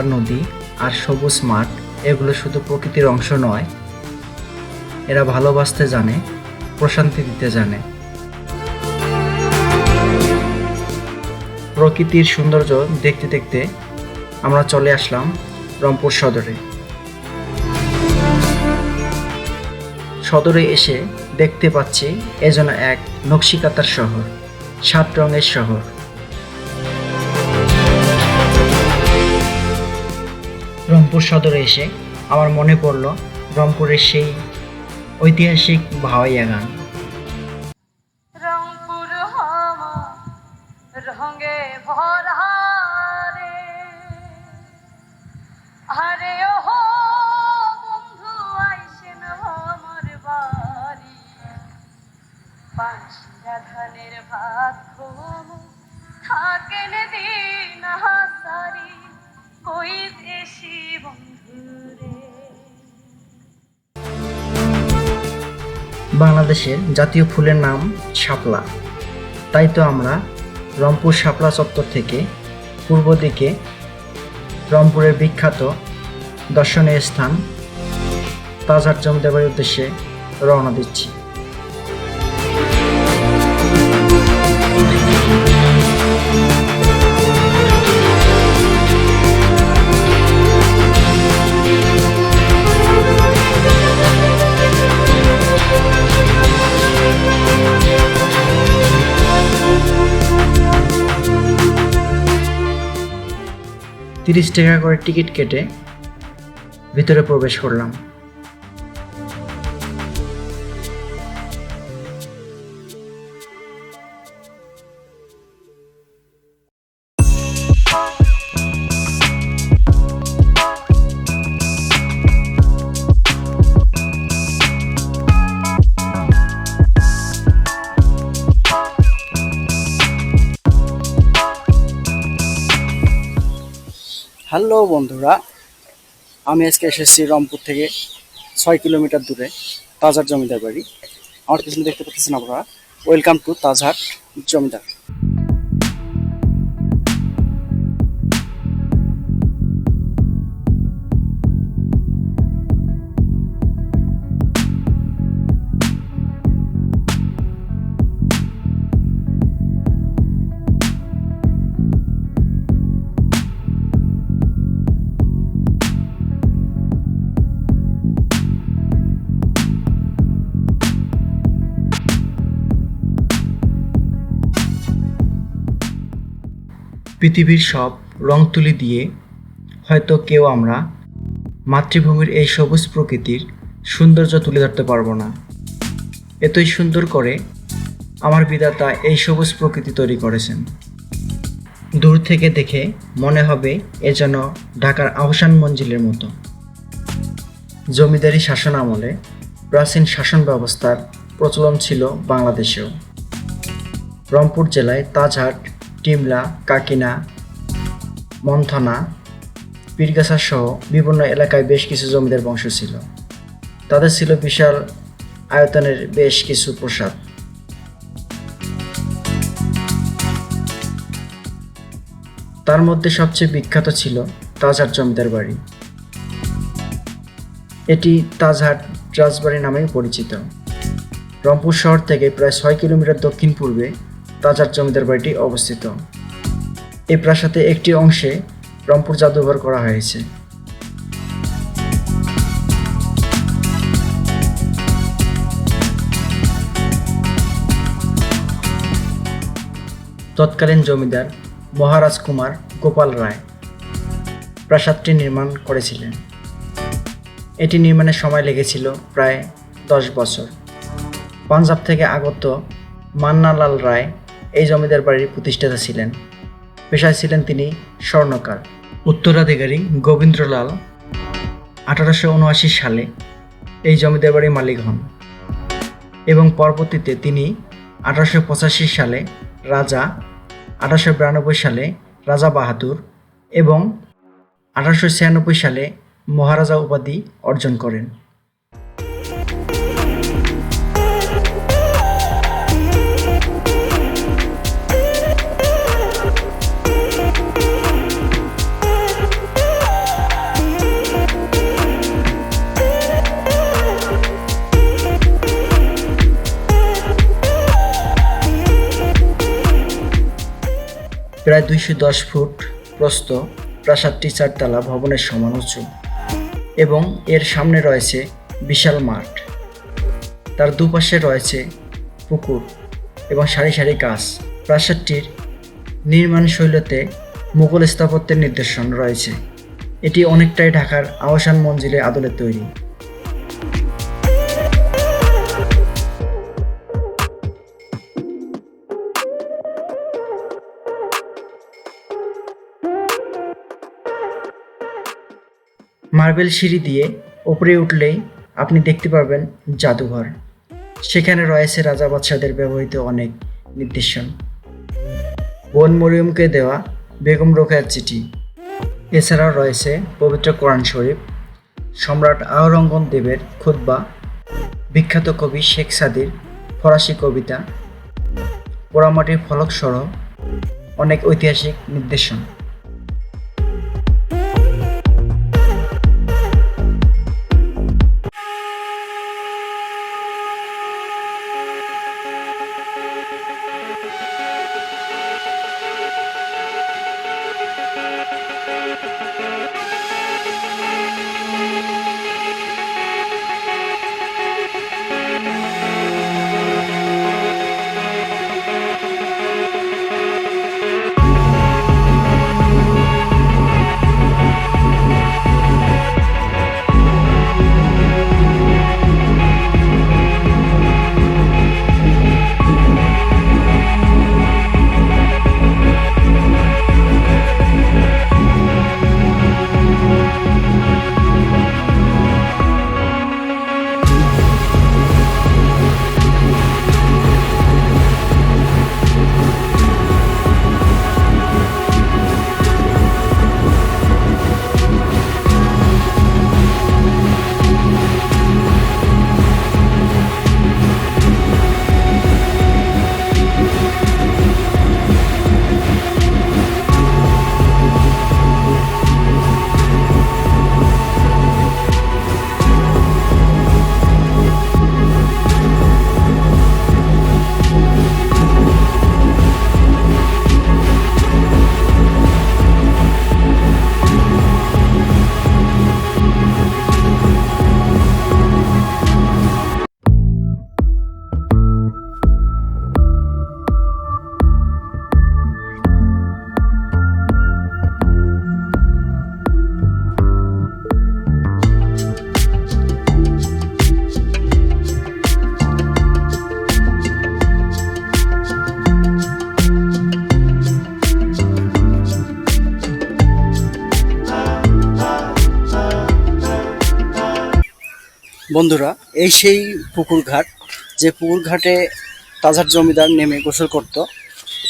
গাছপালা নদী আর সবুজ মাঠ, এগুলো শুধু প্রকৃতির অংশ নয়, এরা ভালোবাসতে জানে, প্রশান্তি দিতে জানে। প্রকৃতির সৌন্দর্য দেখতে দেখতে আমরা চলে আসলাম রংপুর সদরে। সদরে এসে দেখতে পাচ্ছি এ যেন এক নকশিকাতার শহর, সাত রঙের শহর। রংপুর সদরে এসে আমার মনে পড়ল রংপুরের সেই ঐতিহাসিক ভাওয়াইয়া গান। রঙে ধানের ভাত থাকেন দিন হাসারি বাংলাদেশের জাতীয় ফুলের নাম শাপলা। তাই তো আমরা রংপুর শাপলা চত্বর থেকে পূর্ব দিকে রংপুরের বিখ্যাত দর্শনীয় স্থান তাজহাট জমিদার উদ্দেশ্যে রওনা দিচ্ছি। তিরিশ টাকা করে টিকিট কেটে ভিতরে প্রবেশ করলাম। হ্যালো বন্ধুরা, আমি আজকে এসেছি রংপুর থেকে ছয় কিলোমিটার দূরে তাজহাট জমিদার বাড়ি। আমার পিছনে দেখতে পাচ্ছেন আপনারা ওয়েলকাম টু তাজহাট জমিদার। পৃথিবীর সব রং তুলি দিয়ে হয়তো কেউ আমরা মাতৃভূমির এই সবুজ প্রকৃতির সৌন্দর্য তুলে ধরতে পারব না। এতই সুন্দর করে আমার বিধাতা এই সবুজ প্রকৃতি তৈরি করেছেন। দূর থেকে দেখে মনে হবে এ যেন ঢাকার আহসান মঞ্জিলের মতো। জমিদারি শাসন আমলে প্রাচীন শাসন ব্যবস্থার প্রচলন ছিল বাংলাদেশেও। রংপুর জেলায় তাজহাট টিমলা কাকিনা, মন্থনা পীরগাছা সহ বিভিন্ন এলাকায় বেশ কিছু জমিদার বংশ ছিল। তাদের ছিল বিশাল আয়তনের বেশ কিছু প্রসাদ। তার মধ্যে সবচেয়ে বিখ্যাত ছিল তাজহাট জমিদার বাড়ি। এটি তাজহাট রাজবাড়ি নামেই পরিচিত। রংপুর শহর থেকে প্রায় ছয় কিলোমিটার দক্ষিণ পূর্বে তাজহাট জমিদার বাড়িটি অবস্থিত। এই প্রাসাদে একটি অংশে রংপুর জাদুঘর করা হয়েছে। তৎকালীন জমিদার মহারাজ কুমার গোপাল রায় প্রাসাদটি নির্মাণ করেছিলেন। এটি নির্মাণের সময় লেগেছিল প্রায় দশ বছর। পাঞ্জাব থেকে আগত মান্নালাল রায় এই জমিদার বাড়ির প্রতিষ্ঠাতা ছিলেন। পেশায় ছিলেন তিনি স্বর্ণকার। উত্তরাধিকারী গোবিন্দ্রলাল আঠারোশো উনআশি সালে এই জমিদার বাড়ির মালিক হন এবং পরবর্তীতে তিনি আঠারোশো পঁচাশি সালে রাজা, আঠারোশো বিরানব্বই সালে রাজা বাহাদুর এবং আঠারোশো ছিয়ানব্বই সালে মহারাজা উপাধি অর্জন করেন। প্রায় দুইশো দশ ফুট প্রস্থ প্রাসাদটি চারতলা ভবনের সমান উঁচু এবং এর সামনে রয়েছে বিশাল মাঠ। তার দুপাশে রয়েছে পুকুর এবং সারি সারি গাছ। প্রাসাদটির নির্মাণ শৈলীতে মুঘল স্থাপত্যের নিদর্শন রয়েছে। এটি অনেকটাই ঢাকার আবাসান মঞ্জিলের আদলে তৈরি। মার্বেল সিঁড়ি দিয়ে ওপরে উঠলেই আপনি দেখতে পারবেন জাদুঘর। সেখানে রয়েছে রাজা বাদশাদের ব্যবহৃত অনেক নির্দেশন। বন মরিয়মকে দেওয়া বেগম রোকেয়ার চিঠি। এছাড়াও রয়েছে পবিত্র কোরআন শরীফ, সম্রাট আওরঙ্গন দেবের খুতবা, বিখ্যাত কবি শেখ সাদির ফরাসি কবিতা, পোড়ামাটির ফলক সহ অনেক ঐতিহাসিক নির্দেশন। বন্ধুরা, এই সেই পুকুর ঘাট যে পুকুর ঘাটে তাজার জমিদার নেমে গোসল করত।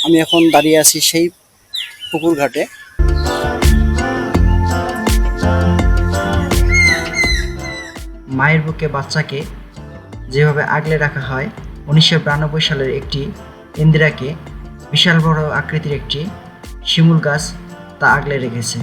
আমি এখন দাঁড়িয়ে আছি সেই পুকুর ঘাটে মায়ের বুকে বাচ্চাকে যেভাবে আগলে রাখা হয়, উনিশশো বিরানব্বই সালের একটি ইন্দিরাকে বিশাল বড় আকৃতির একটি শিমুল গাছ তা আগলে রেখেছে।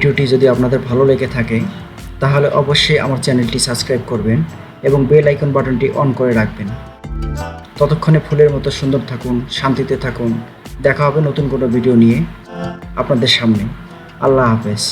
ভিডিওটি যদি আপনাদের ভালো লেগে থাকে, তাহলে অবশ্যই আমার চ্যানেলটি সাবস্ক্রাইব করবেন এবং বেল আইকন বাটনটি অন করে রাখবেন। ততক্ষণে ফুলের মতো সুন্দর থাকুন, শান্তিতে থাকুন। দেখা হবে নতুন কোনো ভিডিও নিয়ে আপনাদের সামনে। আল্লাহ হাফেজ।